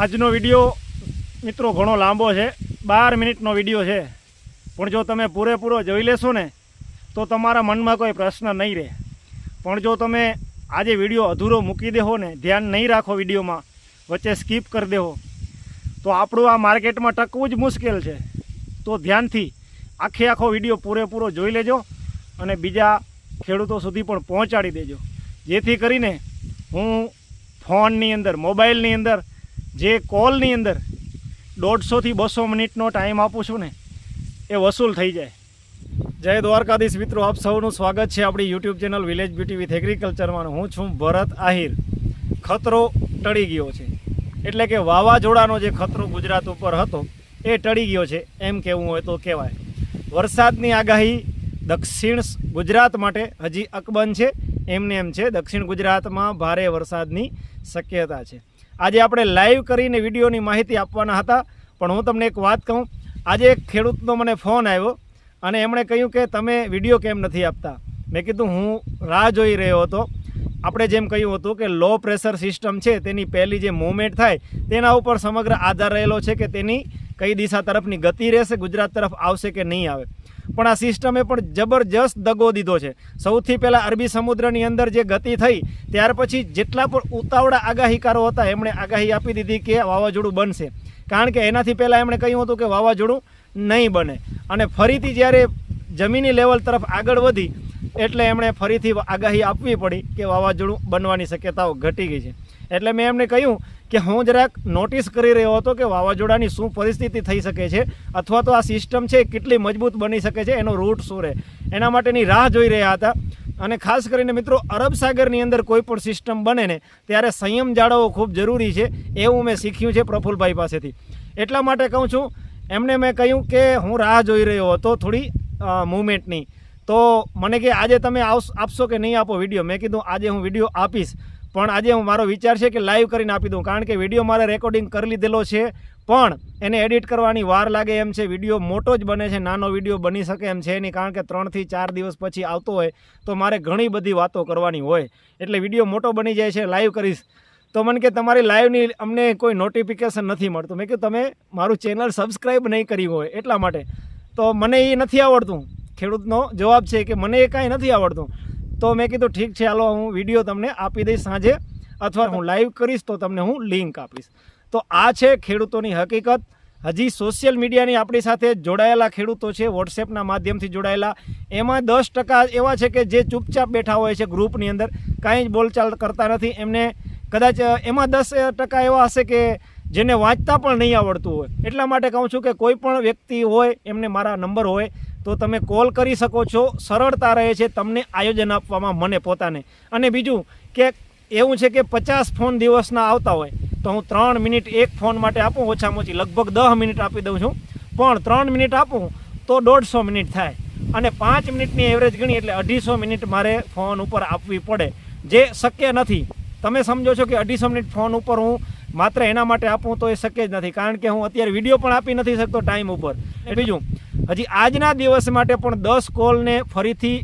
આજનો વીડિયો મિત્રો ઘણો લાંબો છે. બાર મિનિટનો વીડિયો છે. પણ જો તમે પૂરેપૂરો જોઈ લેશો ને, તો તમારા મનમાં કોઈ પ્રશ્ન નહીં રહે. પણ જો તમે આજે વીડિયો અધૂરો મૂકી દેહો ને, ધ્યાન નહીં રાખો વિડીયોમાં, વચ્ચે સ્કીપ કરી દેહો, તો આપણું આ માર્કેટમાં ટકવું જ મુશ્કેલ છે. તો ધ્યાનથી આખે આખો વીડિયો પૂરેપૂરો જોઈ લેજો અને બીજા ખેડૂતો સુધી પણ પહોંચાડી દેજો. જેથી કરીને હું ફોનની અંદર, મોબાઈલની અંદર જે કોલની અંદર દોઢસોથી બસો મિનિટનો ટાઈમ આપું છું ને, એ વસૂલ થઈ જાય. જય દ્વારકાધીશ મિત્રો, આપ સૌનું સ્વાગત છે આપણી YouTube channel village beauty with એગ્રીકલ્ચરમાં હું છું ભરત આહિર. ખતરો ટળી ગયો છે. એટલે કે વાવાઝોડાનો જે ખતરો ગુજરાત ઉપર હતો, એ ટળી ગયો છે, એમ કહેવું હોય તો કહેવાય. વરસાદની આગાહી દક્ષિણ ગુજરાત માટે હજી અકબંધ છે, એમને એમ છે, દક્ષિણ ગુજરાતમાં ભારે વરસાદની શક્યતા છે. આજે આપણે લાઈવ કરીને વિડીયોની માહિતી આપવાના હતા, પણ હું તમને એક વાત કહું, આજે એક ખેડૂતનો મને ફોન આવ્યો અને એમણે કહ્યું કે તમે વીડિયો કેમ નથી આપતા? મેં કીધું, હું રાહ જોઈ રહ્યો હતો. આપણે જેમ કહ્યું હતું કે લો પ્રેશર સિસ્ટમ છે, તેની પહેલી જે મૂવમેન્ટ થાય, તેના ઉપર સમગ્ર આધાર રહેલો છે કે તેની કઈ દિશા તરફની ગતિ રહેશે, ગુજરાત તરફ આવશે કે નહીં આવે. પણ આ સિસ્ટમે પણ જબરજસ્ત દગો દીધો છે. સૌથી પહેલાં અરબી સમુદ્રની અંદર જે ગતિ થઈ, ત્યાર પછી જેટલા પણ ઉતાવળા આગાહીકારો હતા, એમણે આગાહી આપી દીધી કે વાવાઝોડું બનશે. કારણ કે એનાથી પહેલાં એમણે કહ્યું હતું કે વાવાઝોડું નહીં બને. અને ફરીથી જ્યારે જમીની લેવલ તરફ આગળ વધી, એટલે એમણે ફરીથી આગાહી આપવી પડી કે વાવાઝોડું બનવાની શક્યતાઓ ઘટી ગઈ છે. એટલે મેં એમને કહ્યું કે હું જરાક નોટિસ કરી રહ્યો હતો કે વાવાઝોડાની શું પરિસ્થિતિ થઈ શકે છે, અથવા તો આ સિસ્ટમ છે કેટલી મજબૂત બની શકે છે, એનો રૂટ શું રહે. એના માટેની રાહ જોઈ રહ્યા હતા. અને ખાસ કરીને મિત્રો, અરબ સાગરની અંદર કોઈ પણ સિસ્ટમ બને ને, ત્યારે સંયમ જાળવવો ખૂબ જરૂરી છે. એવું મેં શીખ્યું છે પ્રફુલભાઈ પાસેથી. એટલા માટે કહું છું, એમને મેં કહ્યું કે હું રાહ જોઈ રહ્યો હતો થોડી મૂવમેન્ટની તો મને કે આજે તમે આપશો કે નહીં આપો વીડિયો? મેં કીધું, આજે હું વીડિયો આપીશ. પણ આજે હું મારો વિચાર છે કે લાઈવ કરીને આપી દઉં. કારણ કે વીડિયો મારે રેકોર્ડિંગ કરી લીધેલો છે, પણ એને એડિટ કરવાની વાર લાગે એમ છે. વીડિયો મોટો જ બને છે, નાનો વીડિયો બની શકે એમ છે નહીં. કારણ કે ત્રણથી ચાર દિવસ પછી આવતો હોય તો મારે ઘણી બધી વાતો કરવાની હોય. એટલે વીડિયો મોટો બની જાય છે લાઈવ કરીશ. તો મને કે તમારી લાઈવની અમને કોઈ નોટિફિકેશન નથી મળતું. મેં કીધું, તમે મારું ચેનલ સબસ્ક્રાઈબ નહીં કર્યું હોય એટલા માટે. તો મને એ નથી આવડતું. ખેડૂતનો જવાબ છે કે મને એ કાંઈ નથી આવડતું. તો મેં કીધું, ઠીક છે, હાલો, હું વીડિયો તમને આપી દઈશ સાંજે અથવા હું લાઈવ કરીશ તો તમને હું લિંક આપીશ. તો આ છે ખેડૂતોની હકીકત. હજી સોશિયલ મીડિયાની આપણી સાથે જોડાયેલા ખેડૂતો છે વોટ્સએપના માધ્યમથી જોડાયેલા. એમાં દસ ટકા એવા છે કે જે ચૂપચાપ બેઠા હોય છે ગ્રુપની અંદર, કાંઈ જ બોલચાલ કરતા નથી. એમને કદાચ, એમાં દસ ટકા એવા હશે કે જેને વાંચતા પણ નહીં આવડતું હોય. એટલા માટે કહું છું કે કોઈ પણ વ્યક્તિ હોય, એમને મારા નંબર હોય તો તમે કોલ કરી શકો છો. સરળતા રહે છે તમને આયોજન આપવામાં મને પોતાને. અને બીજું કે એવું છે કે પચાસ ફોન દિવસના આવતા હોય, તો હું ત્રણ મિનિટ એક ફોન માટે આપું, ઓછામાં ઓછી લગભગ દસ મિનિટ આપી દઉં છું. પણ ત્રણ મિનિટ આપું તો દોઢસો મિનિટ થાય. અને પાંચ મિનિટની એવરેજ ગણી એટલે અઢીસો મિનિટ મારે ફોન ઉપર આપવી પડે. જે શક્ય નથી. તમે સમજો છો કે અઢીસો મિનિટ ફોન ઉપર હું માત્ર એના માટે આપું તો એ શક્ય જ નથી. કારણ કે હું અત્યારે વીડિયો પણ આપી નથી શકતો ટાઈમ ઉપર. બીજું હજી આજના દિવસ માટે પણ દસ કોલને ફરીથી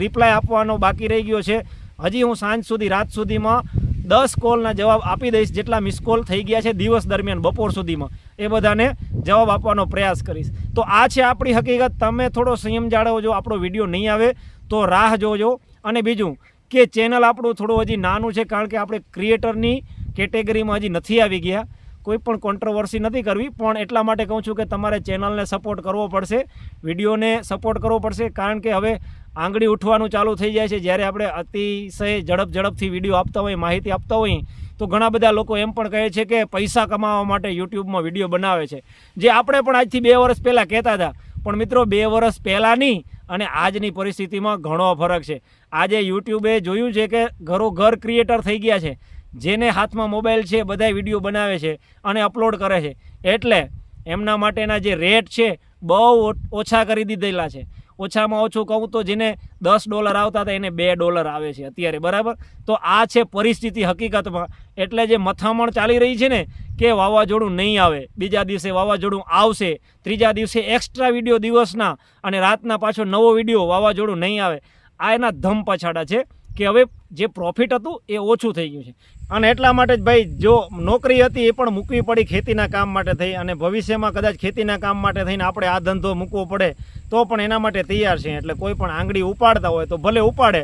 રિપ્લાય આપવાનો બાકી રહી ગયો છે. હજી હું સાંજ સુધી, રાત સુધીમાં દસ કોલના જવાબ આપી દઈશ, જેટલા મિસ કોલ થઈ ગયા છે દિવસ દરમિયાન, બપોર સુધીમાં. એ બધાને જવાબ આપવાનો પ્રયાસ કરીશ. તો આ છે આપણી હકીકત. તમે થોડો સંયમ જાળવજો, આપણો વીડિયો નહીં આવે તો રાહ જોજો. અને બીજું કે ચેનલ આપણું થોડું હજી નાનું છે, કારણ કે આપણે ક્રિએટરની કેટેગરીમાં હજી નથી આવી ગયા. કોઈ પણ કોન્ટ્રોવર્સી નથી કરવી, પણ એટલા માટે કહું છું કે તમારે ચેનલને સપોર્ટ કરવો પડશે, વિડીયોને સપોર્ટ કરવો પડશે, કારણ કે હવે આંગળી ઉઠવાનું ચાલુ થઈ જાય છે. જ્યારે આપણે અતિશય ઝડપ ઝડપથી વીડિયો આપતા હોઈએ માહિતી આપતા હોઈએ તો ઘણા બધા લોકો એમ પણ કહે છે કે પૈસા કમાવા માટે યુટ્યુબમાં વીડિયો બનાવે છે. જે આપણે પણ આજથી બે વર્ષ પહેલાં કહેતા હતા. પણ મિત્રો, બે વર્ષ પહેલાંની અને આજની પરિસ્થિતિમાં ઘણો ફરક છે. આજે યુટ્યુબે જોયું છે કે ઘરો ઘર ક્રિએટર થઈ ગયા છે. જેને હાથમાં મોબાઈલ છે, બધાય વીડિયો બનાવે છે અને અપલોડ કરે છે. એટલે એમના માટેના જે રેટ છે, બહુ ઓછા કરી દીધેલા છે. ઓછામાં ઓછું કહું તો જેને દસ ડોલર આવતા હતા એને બે ડોલર આવે છે અત્યારે, બરાબર? તો આ છે પરિસ્થિતિ હકીકતમાં. એટલે જે મથામણ ચાલી રહી છે ને, કે વાવાઝોડું નહીં આવે. બીજા દિવસે વાવાઝોડું આવશે, ત્રીજા દિવસે એક્સ્ટ્રા વીડિયો દિવસના અને રાતના પાછો નવો વીડિયો વાવાઝોડું નહીં આવે. આ એના ધમ પછાડા છે કે હવે જે પ્રોફિટ હતું એ ઓછું થઈ ગયું છે. અને એટલા માટે જ ભાઈ, જો નોકરી હતી એ પણ મૂકવી પડી ખેતીના કામ માટે થઈ અને ભવિષ્યમાં કદાચ ખેતીના કામ માટે થઈને આપણે આ ધંધો મૂકવો પડે, તો પણ એના માટે તૈયાર છે. એટલે કોઈ પણ આંગળી ઉપાડતા હોય તો ભલે ઉપાડે,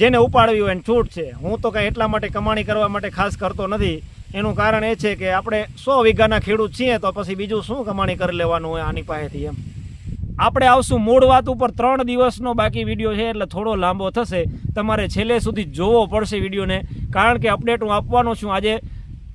જેને ઉપાડવી હોય એને છૂટ છે. હું તો કાંઈ એટલા માટે કમાણી કરવા માટે ખાસ કરતો નથી. એનું કારણ એ છે કે આપણે સો વીઘાના ખેડૂત છીએ તો પછી બીજું શું કમાણી કરી લેવાનું હોય આની પાસેથી એમ. આપણે આવશું મૂળ વાત ઉપર ત્રણ દિવસનો બાકી વીડિયો છે, એટલે થોડો લાંબો થશે. તમારે છેલ્લે સુધી જોવો પડશે વિડીયોને. કારણ કે અપડેટ હું આપવાનો છું. આજે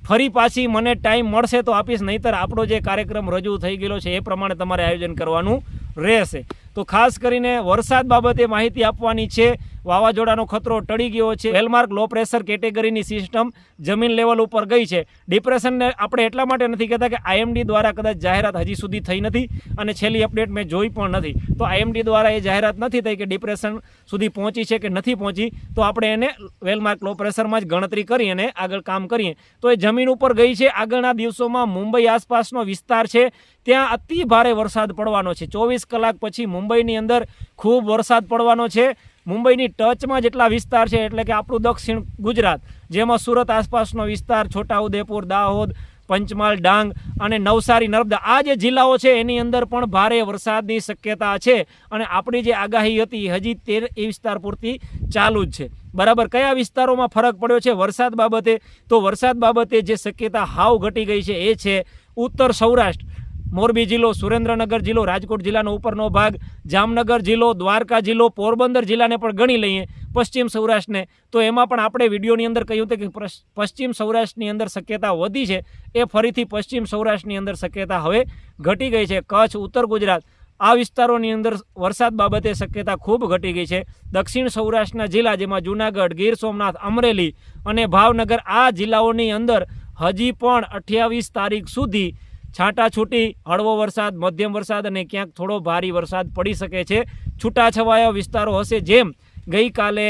ફરી પાછી મને ટાઈમ મળશે તો આપીશ, નહીંતર આપણો જે કાર્યક્રમ રજૂ થઈ ગયેલો છે એ પ્રમાણે તમારે આયોજન કરવાનું રહેશે. તો ખાસ કરીને વરસાદ બાબતે માહિતી આપવાની છે. વાવાઝોડાનો ખતરો ટળી ગયો છે. વેલમાર્ક લો પ્રેશર કેટેગરીની સિસ્ટમ જમીન લેવલ ઉપર ગઈ છે. ડિપ્રેશનને આપણે એટલા માટે નથી કહેતા કે આઈએમડી દ્વારા કદાચ જાહેરાત હજી સુધી થઈ નથી અને છેલ્લી અપડેટ મેં જોઈ પણ નથી. તો આઈએમડી દ્વારા એ જાહેરાત નથી થઈ કે ડિપ્રેશન સુધી પહોંચી છે કે નથી પહોંચી. તો આપણે એને વેલમાર્ક લો પ્રેશરમાં જ ગણતરી કરી અને આગળ કામ કરીએ. તો એ જમીન ઉપર ગઈ છે. આગળના દિવસોમાં મુંબઈ આસપાસનો વિસ્તાર છે. ત્યાં અતિ ભારે વરસાદ પડવાનો છે. ચોવીસ કલાક પછી મુંબઈની અંદર ખૂબ વરસાદ પડવાનો છે. મુંબઈની ટચમાં જેટલા વિસ્તાર છે, એટલે કે આપણું દક્ષિણ ગુજરાત, જેમાં સુરત આસપાસનો વિસ્તાર, છોટાઉદેપુર, દાહોદ, પંચમહાલ, ડાંગ અને નવસારી, નર્મદા, આ જે જિલ્લાઓ છે, એની અંદર પણ ભારે વરસાદની શક્યતા છે અને આપણી જે આગાહી હતી, હજી તે એ વિસ્તાર પૂરતી ચાલુ જ છે. બરાબર, કયા વિસ્તારોમાં ફરક પડ્યો છે વરસાદ બાબતે? તો વરસાદ બાબતે જે શક્યતા હાવ ઘટી ગઈ છે, એ છે ઉત્તર સૌરાષ્ટ્ર. મોરબી જિલ્લો, સુરેન્દ્રનગર જિલ્લો, રાજકોટ જિલ્લાનો ઉપરનો ભાગ, જામનગર જિલ્લો, દ્વારકા જિલ્લો, પોરબંદર જિલ્લાને પણ ગણી લઈએ પશ્ચિમ સૌરાષ્ટ્રને. તો એમાં પણ આપણે વિડીયોની અંદર કહ્યું હતું કે પશ્ચિમ સૌરાષ્ટ્રની અંદર શક્યતા વધી છે, એ ફરીથી પશ્ચિમ સૌરાષ્ટ્રની અંદર શક્યતા હવે ઘટી ગઈ છે. કચ્છ, ઉત્તર ગુજરાત, આ વિસ્તારોની અંદર વરસાદ બાબતે શક્યતા ખૂબ ઘટી ગઈ છે. દક્ષિણ સૌરાષ્ટ્રના જિલ્લા જેમાં જૂનાગઢ, ગીર સોમનાથ, અમરેલી અને ભાવનગર આ જિલ્લાઓની અંદર હજી પણ અઠ્યાવીસ તારીખ સુધી છાંટાછૂટી, હળવો વરસાદ, મધ્યમ વરસાદ અને ક્યાંક થોડો ભારે વરસાદ પડી શકે છે. છૂટાછવાયા વિસ્તારો હશે જેમ ગઈકાલે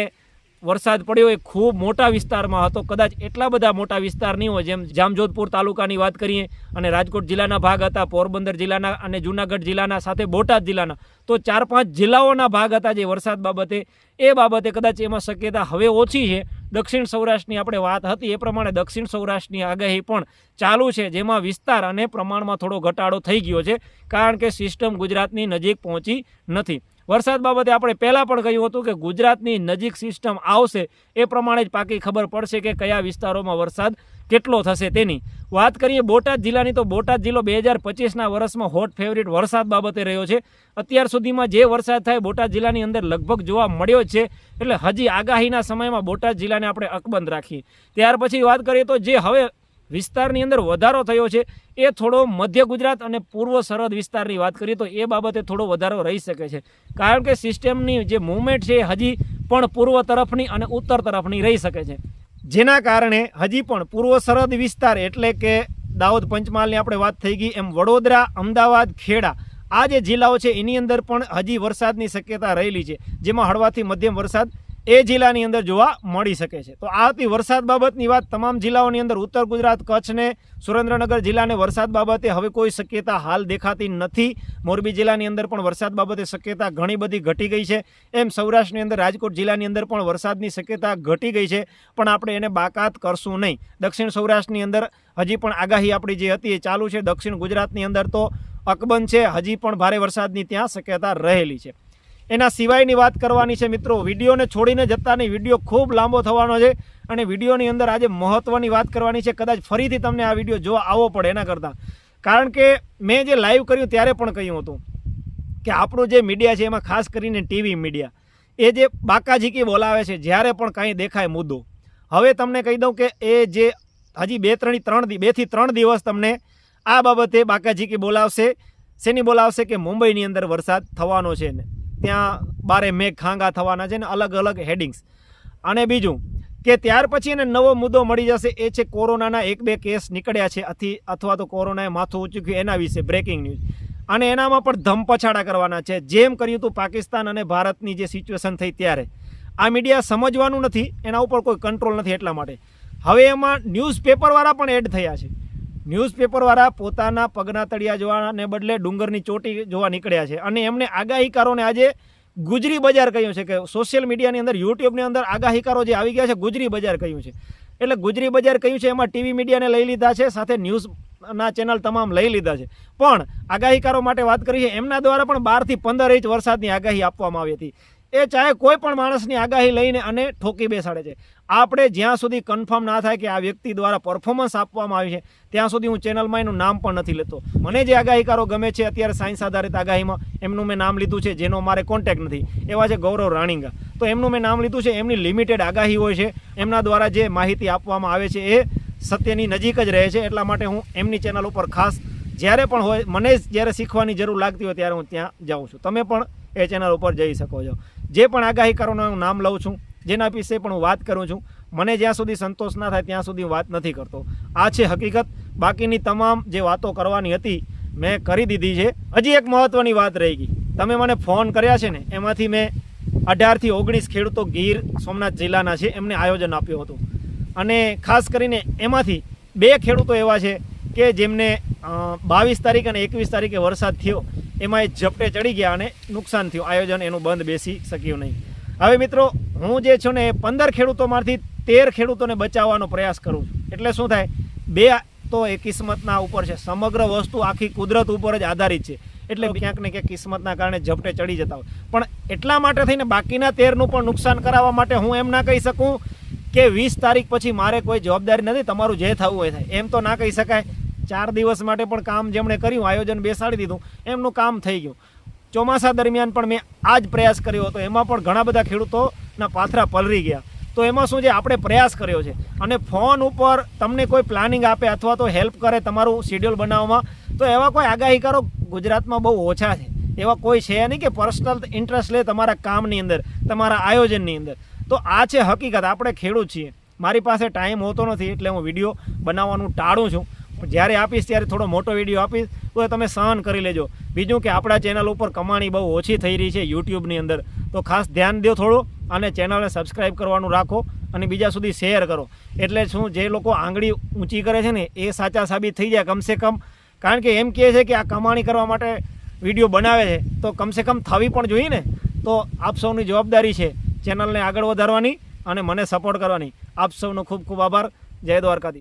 વરસાદ પડ્યો, એ ખૂબ મોટા વિસ્તારમાં હતો. કદાચ એટલા બધા મોટા વિસ્તાર નહીં હોય જેમ જામજોધપુર તાલુકાની વાત કરીએ અને રાજકોટ જિલ્લાના ભાગ હતા, પોરબંદર જિલ્લાના અને જૂનાગઢ જિલ્લાના સાથે બોટાદ જિલ્લાના. તો ચાર પાંચ જિલ્લાઓના ભાગ હતા જે વરસાદ બાબતે. એ બાબતે કદાચ એમાં શક્યતા હવે ઓછી છે. દક્ષિણ સૌરાષ્ટ્રની આપણે વાત હતી, એ પ્રમાણે દક્ષિણ સૌરાષ્ટ્રની આગાહી પણ ચાલુ છે, જેમાં વિસ્તાર અને પ્રમાણમાં થોડો ઘટાડો થઈ ગયો છે, કારણ કે સિસ્ટમ ગુજરાતની નજીક પહોંચી નથી. વરસાદ બાબતે આપણે પહેલાં પણ કહ્યું હતું કે ગુજરાતની નજીક સિસ્ટમ આવશે, એ પ્રમાણે જ પાકી ખબર પડશે કે કયા વિસ્તારોમાં વરસાદ કેટલો થશે તેની? વાત કરીએ બોટાદ જિલ્લાની તો બોટાદ જિલ્લો બે હજાર પચીસના વર્ષમાં હોટ ફેવરિટ વરસાદ બાબતે રહ્યો છે. અત્યાર સુધીમાં જે વરસાદ થાય બોટાદ જિલ્લાની અંદર લગભગ જોવા મળ્યો છે. એટલે હજી આગાહીના સમયમાં બોટાદ જિલ્લાને આપણે અકબંધ રાખીએ. ત્યાર પછી વાત કરીએ તો જે હવે વિસ્તારની અંદર વધારો થયો છે, એ થોડો મધ્ય ગુજરાત અને પૂર્વ સરહદ વિસ્તારની વાત કરીએ તો એ બાબતે થોડો વધારો રહી શકે છે. કારણ કે સિસ્ટમની જે મૂવમેન્ટ છે હજી પણ પૂર્વ તરફની અને ઉત્તર તરફની રહી શકે છે. જેના કારણે હજી પણ પૂર્વ સરહદ વિસ્તાર એટલે કે દાહોદ પંચમહાલની આપણે વાત થઈ ગઈ, એમ વડોદરા, અમદાવાદ, ખેડા, આ જે જિલ્લાઓ છે, એની અંદર પણ હજી વરસાદની શક્યતા રહેલી છે. જેમાં હળવાથી મધ્યમ વરસાદ એ જિલ્લાની અંદર જોવા મળી શકે છે. તો આ હતી વરસાદ બાબતની વાત તમામ જિલ્લાઓની અંદર ઉત્તર ગુજરાત, કચ્છને સુરેન્દ્રનગર જિલ્લાને વરસાદ બાબતે હવે કોઈ શક્યતા હાલ દેખાતી નથી. મોરબી જિલ્લાની અંદર પણ વરસાદ બાબતે શક્યતા ઘણી બધી ઘટી ગઈ છે. એમ સૌરાષ્ટ્રની અંદર રાજકોટ જિલ્લાની અંદર પણ વરસાદની શક્યતા ઘટી ગઈ છે, પણ આપણે એને બાકાત કરશું નહીં. દક્ષિણ સૌરાષ્ટ્રની અંદર હજી પણ આગાહી આપણી જે હતી એ ચાલુ છે. દક્ષિણ ગુજરાતની અંદર તો અકબંધ છે, હજી પણ ભારે વરસાદની ત્યાં શક્યતા રહેલી છે. એના સિવાયની વાત કરવાની છે મિત્રો. વિડીયોને છોડીને જતા નહીં, વીડિયો ખૂબ લાંબો થવાનો છે અને વિડીયોની અંદર આજે મહત્ત્વની વાત કરવાની છે. કદાચ ફરીથી તમને આ વીડિયો જોવા આવવો પડે એના કરતાં. કારણ કે મેં જે લાઈવ કર્યું ત્યારે પણ કહ્યું હતું કે આપણું જે મીડિયા છે એમાં ખાસ કરીને ટીવી મીડિયા એ જે બાકાઝીકી બોલાવે છે, જ્યારે પણ કાંઈ દેખાય મુદ્દો. હવે તમને કહી દઉં કે એ જે હજી બે ત્રણ ત્રણ બેથી ત્રણ દિવસ તમને આ બાબતે બાકાઝીકી બોલાવશે, શેની બોલાવશે કે મુંબઈની અંદર વરસાદ થવાનો છે ને. ત્યાં બારે મેઘ ખાંગા થવાના છે ને અલગ અલગ હેડિંગ્સ અને બીજું, કે ત્યાર પછી એને નવો મુદ્દો મળી જશે, એ છે કોરોનાના એક બે કેસ નીકળ્યા છે અથી, અથવા તો કોરોનાએ માથું ઊંચક્યું એના વિશે બ્રેકિંગ ન્યૂઝ અને એનામાં પણ ધમપછાડા કરવાના છે. જેમ કર્યું હતું પાકિસ્તાન અને ભારતની જે સિચ્યુએશન થઈ ત્યારે. આ મીડિયા સમજવાનું નથી, એના ઉપર કોઈ કંટ્રોલ નથી એટલા માટે. હવે એમાં ન્યૂઝપેપરવાળા પણ એડ થયા છે. ન્યૂઝપેપરવાળા પોતાના પગના તળિયા જોવાને બદલે ડુંગરની ચોટી જોવા નીકળ્યા છે. અને એમને આગાહીકારોને આજે ગુજરી બજાર કહ્યું છે કે સોશિયલ મીડિયાની અંદર, યુટ્યુબની અંદર આગાહીકારો જે આવી ગયા છે, ગુજરી બજાર કહ્યું છે. એટલે ગુજરી બજાર કયું છે, એમાં ટીવી મીડિયાને લઈ લીધા છે, સાથે ન્યૂઝના ચેનલ તમામ લઈ લીધા છે. પણ આગાહીકારો માટે વાત કરી છે એમના દ્વારા પણ બારથી પંદર ઇંચ વરસાદની આગાહી આપવામાં આવી હતી. એ ચાહે કોઈ પણ માણસની આગાહી લઈને અને ઠોકી બેસાડે છે. આપણે જ્યાં સુધી કન્ફર્મ ના થાય કે આ વ્યક્તિ દ્વારા પરફોર્મન્સ આપવામાં આવી છે, ત્યાં સુધી હું ચેનલમાં એનું નામ પણ નથી લેતો. મને જે આગાહીકારો ગમે છે, અત્યારે સાયન્સ આધારિત આગાહીમાં, એમનું મેં નામ લીધું છે, જેનો મારે કોન્ટેક્ટ નથી. એવા છે ગૌરવ રાણીંગા. તો એમનું મેં નામ લીધું છે, એમની લિમિટેડ આગાહી હોય છે, એમના દ્વારા જે માહિતી આપવામાં આવે છે એ સત્યની નજીક જ રહે છે, એટલા માટે હું એમની ચેનલ ઉપર ખાસ જ્યારે પણ હોય, મને જ્યારે શીખવાની જરૂર લાગતી હોય ત્યારે હું ત્યાં જાઉં છું. તમે પણ એ ચેનલ ઉપર જઈ શકો છો. જે પણ આગાહીકારોનું હું નામ લઉં છું, જેના વિશે પણ હું વાત કરું છું, મને જ્યાં સુધી સંતોષ ના થાય ત્યાં સુધી વાત નથી કરતો. આ છે હકીકત. બાકીની તમામ જે વાતો કરવાની હતી, મેં કરી દીધી છે. હજી એક મહત્ત્વની વાત રહી ગઈ. તમે મને ફોન કર્યા છે ને, એમાંથી મેં અઢારથી ઓગણીસ ખેડૂતો ગીર સોમનાથ જિલ્લાના છે, એમને આયોજન આપ્યું હતું. અને ખાસ કરીને એમાંથી બે ખેડૂતો એવા છે કે જેમને બાવીસ તારીખ અને એકવીસ તારીખે વરસાદ થયો. એમાં એ ઝપટે ચડી ગયા અને નુકસાન થયું. આયોજન એનું બંધ બેસી શક્યું નહીં. હવે મિત્રો હું જે છું ને એ પંદર ખેડૂતોમાંથી તેર ખેડૂતોને બચાવવાનો પ્રયાસ કરું છું. એટલે શું થાય? બે તો એ કિસ્મતના ઉપર છે. સમગ્ર વસ્તુ આખી કુદરત ઉપર જ આધારિત છે. એટલે ક્યાંક ને ક્યાંક કિસ્મતના કારણે ઝપટે ચડી જતા હોય. પણ એટલા માટે થઈને બાકીના તેરનું પણ નુકસાન કરાવવા માટે હું એમ ના કહી શકું કે વીસ તારીખ પછી મારે કોઈ જવાબદારી નથી. તમારું જે થવું હોય થાય. એમ તો ના કહી શકાય. ચાર દિવસ માટે પણ કામ જેમણે કર્યું, આયોજન બેસાડી દીધું, એમનું કામ થઈ ગયું. ચોમાસા દરમિયાન પણ મેં આ જ પ્રયાસ કર્યો હતો. એમાં પણ ઘણા બધા ખેડૂતોના પાથરા પલરી ગયા. તો એમાં શું છે? આપણે પ્રયાસ કર્યો છે. અને ફોન ઉપર તમને કોઈ પ્લાનિંગ આપે અથવા તો હેલ્પ કરે તમારું શેડ્યુલ બનાવવામાં, તો એવા કોઈ આગાહીકારો ગુજરાતમાં બહુ ઓછા છે. એવા કોઈ છે નહીં કે પર્સનલ ઇન્ટરેસ્ટ લે તમારા કામની અંદર, તમારા આયોજનની અંદર. તો આ છે હકીકત. આપણે ખેડૂત છીએ. મારી પાસે ટાઈમ હોતો નથી એટલે હું વીડિયો બનાવવાનું ટાળું છું. જ્યારે આપીશ ત્યારે થોડો મોટો વીડિયો આપીશ, તો તમે સહન કરી લેજો. બીજું કે આપણા ચેનલ ઉપર કમાણી બહુ ઓછી થઈ રહી છે યુટ્યુબની અંદર. તો ખાસ ધ્યાન દો થોડું અને ચેનલને સબસ્ક્રાઈબ કરવાનું રાખો અને બીજા સુધી શેર કરો. એટલે શું જે લોકો આંગળી ઊંચી કરે છે ને, એ સાચા સાબિત થઈ જાય કમસે કમ. કારણ કે એમ કહે છે કે આ કમાણી કરવા માટે વીડિયો બનાવે છે, તો કમસે કમ થવી પણ જોઈએ ને. તો આપ સૌની જવાબદારી છે ચેનલને આગળ વધારવાની અને મને સપોર્ટ કરવાની. આપ સૌનો ખૂબ ખૂબ આભાર. જય દ્વારકાધી